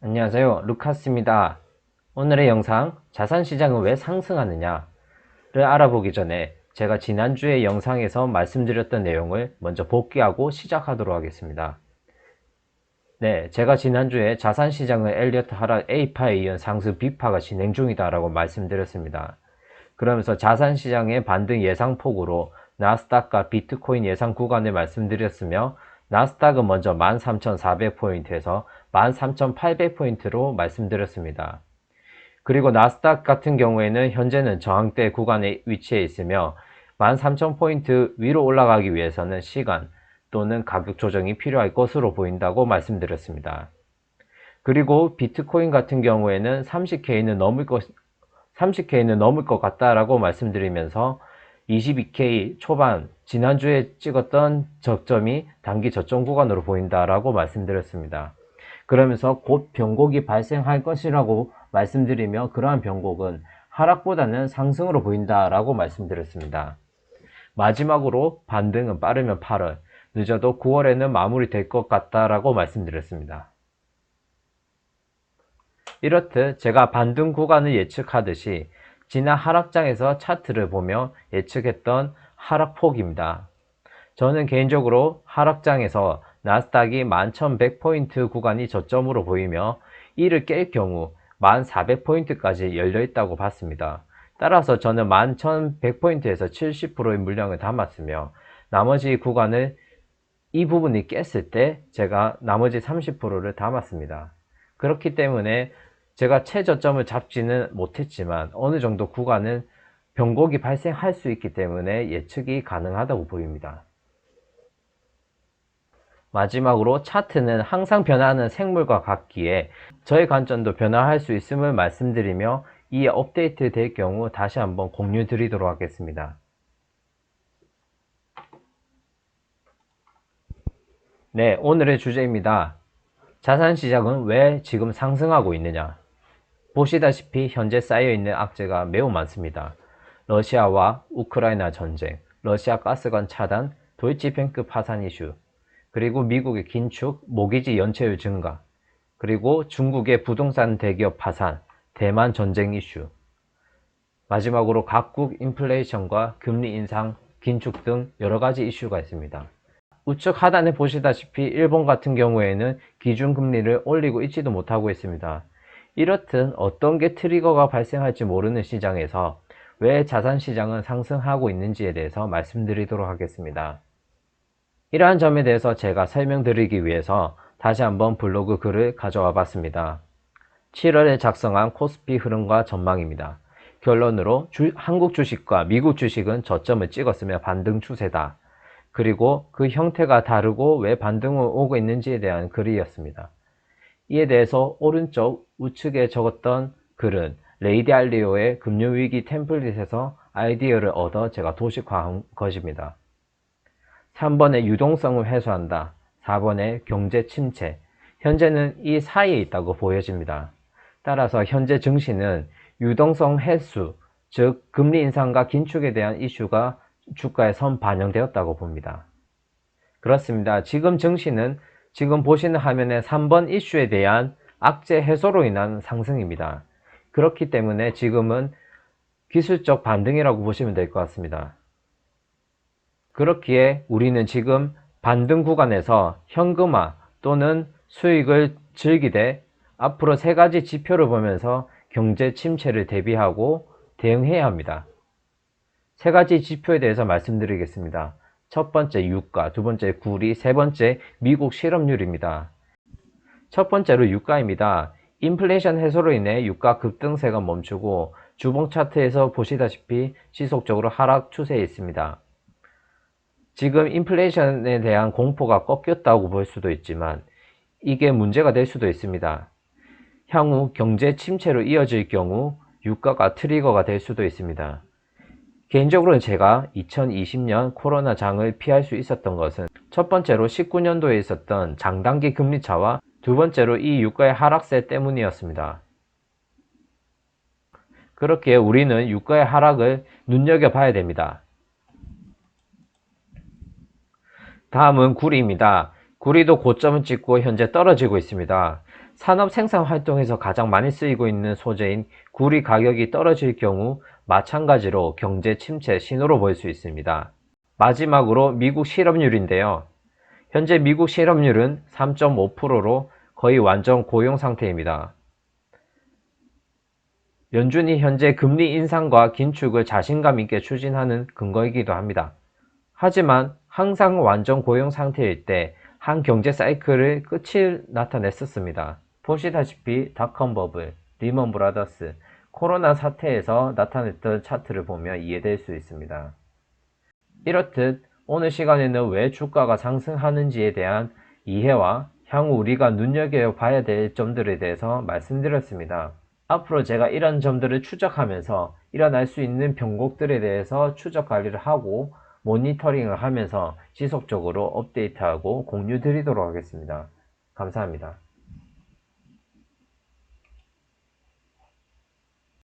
안녕하세요. 루카스입니다. 오늘의 영상 자산시장은 왜 상승하느냐를 알아보기 전에 제가 지난주에 영상에서 말씀드렸던 내용을 먼저 복귀하고 시작하도록 하겠습니다. 네, 제가 지난주에 자산시장은 엘리어트 하락 A파에 이은 상승 B파가 진행 중이다 라고 말씀드렸습니다. 그러면서 자산시장의 반등 예상폭으로 나스닥과 비트코인 예상 구간을 말씀드렸으며 나스닥은 먼저 13,400포인트에서 13,800포인트로 말씀드렸습니다. 그리고 나스닥 같은 경우에는 현재는 저항대 구간에 위치해 있으며 13,000포인트 위로 올라가기 위해서는 시간 또는 가격 조정이 필요할 것으로 보인다고 말씀드렸습니다. 그리고 비트코인 같은 경우에는 30K는 넘을 것, 30K는 넘을 것 같다라고 말씀드리면서 22K 초반 지난주에 찍었던 저점이 단기 저점 구간으로 보인다라고 말씀드렸습니다. 그러면서 곧 변곡이 발생할 것이라고 말씀드리며 그러한 변곡은 하락보다는 상승으로 보인다라고 말씀드렸습니다. 마지막으로 반등은 빠르면 8월, 늦어도 9월에는 마무리될 것 같다라고 말씀드렸습니다. 이렇듯 제가 반등 구간을 예측하듯이 지난 하락장에서 차트를 보며 예측했던 하락폭입니다. 저는 개인적으로 하락장에서 나스닥이 11,100포인트 구간이 저점으로 보이며 이를 깰 경우 1,400포인트까지 열려 있다고 봤습니다. 따라서 저는 11,100포인트에서 70%의 물량을 담았으며 나머지 구간을 이 부분이 깼을 때 제가 나머지 30%를 담았습니다. 그렇기 때문에 제가 최저점을 잡지는 못했지만 어느 정도 구간은 변곡이 발생할 수 있기 때문에 예측이 가능하다고 보입니다. 마지막으로 차트는 항상 변하는 생물과 같기에 저의 관점도 변화할 수 있음을 말씀드리며 이 업데이트 될 경우 다시 한번 공유 드리도록 하겠습니다. 네, 오늘의 주제입니다. 자산 시장은 왜 지금 상승하고 있느냐? 보시다시피 현재 쌓여있는 악재가 매우 많습니다. 러시아와 우크라이나 전쟁, 러시아 가스관 차단, 도이치뱅크 파산 이슈, 그리고 미국의 긴축, 모기지 연체율 증가, 그리고 중국의 부동산 대기업 파산, 대만 전쟁 이슈, 마지막으로 각국 인플레이션과 금리 인상, 긴축 등 여러 가지 이슈가 있습니다. 우측 하단에 보시다시피 일본 같은 경우에는 기준금리를 올리고 있지도 못하고 있습니다. 이렇듯 어떤 게 트리거가 발생할지 모르는 시장에서 왜 자산시장은 상승하고 있는지에 대해서 말씀드리도록 하겠습니다. 이러한 점에 대해서 제가 설명드리기 위해서 다시 한번 블로그 글을 가져와 봤습니다. 7월에 작성한 코스피 흐름과 전망입니다. 결론으로 주, 한국 주식과 미국 주식은 저점을 찍었으며 반등 추세다. 그리고 그 형태가 다르고 왜 반등을 오고 있는지에 대한 글이었습니다. 이에 대해서 오른쪽 우측에 적었던 글은 레이디 알리오의 금융위기 템플릿에서 아이디어를 얻어 제가 도식화한 것입니다. 3번의 유동성을 해소한다. 4번의 경제 침체. 현재는 이 사이에 있다고 보여집니다. 따라서 현재 증시는 유동성 해수, 즉 금리 인상과 긴축에 대한 이슈가 주가에 선 반영되었다고 봅니다. 그렇습니다. 지금 증시는 지금 보시는 화면에 3번 이슈에 대한 악재 해소로 인한 상승입니다. 그렇기 때문에 지금은 기술적 반등이라고 보시면 될 것 같습니다. 그렇기에 우리는 지금 반등 구간에서 현금화 또는 수익을 즐기되 앞으로 세 가지 지표를 보면서 경제 침체를 대비하고 대응해야 합니다. 세 가지 지표에 대해서 말씀드리겠습니다. 첫 번째 유가, 두 번째 구리, 세 번째 미국 실업률입니다. 첫 번째로 유가입니다. 인플레이션 해소로 인해 유가 급등세가 멈추고 주봉 차트에서 보시다시피 지속적으로 하락 추세에 있습니다. 지금 인플레이션에 대한 공포가 꺾였다고 볼 수도 있지만 이게 문제가 될 수도 있습니다. 향후 경제 침체로 이어질 경우 유가가 트리거가 될 수도 있습니다. 개인적으로는 제가 2020년 코로나 장을 피할 수 있었던 것은 첫 번째로 19년도에 있었던 장단기 금리차와 두 번째로 이 유가의 하락세 때문이었습니다. 그렇게 우리는 유가의 하락을 눈여겨봐야 됩니다. 다음은 구리입니다. 구리도 고점을 찍고 현재 떨어지고 있습니다. 산업 생산 활동에서 가장 많이 쓰이고 있는 소재인 구리 가격이 떨어질 경우 마찬가지로 경제 침체 신호로 볼수 있습니다. 마지막으로 미국 실업률인데요. 현재 미국 실업률은 3.5%로 거의 완전 고용 상태입니다. 연준이 현재 금리 인상과 긴축을 자신감 있게 추진하는 근거이기도 합니다. 하지만 항상 완전 고용 상태일 때 한 경제 사이클의 끝을 나타냈었습니다. 보시다시피 닷컴 버블, 리먼 브라더스, 코로나 사태에서 나타냈던 차트를 보면 이해될 수 있습니다. 이렇듯 오늘 시간에는 왜 주가가 상승하는지에 대한 이해와 향후 우리가 눈여겨봐야 될 점들에 대해서 말씀드렸습니다. 앞으로 제가 이런 점들을 추적하면서 일어날 수 있는 변곡들에 대해서 추적 관리를 하고 모니터링을 하면서 지속적으로 업데이트하고 공유 드리도록 하겠습니다. 감사합니다.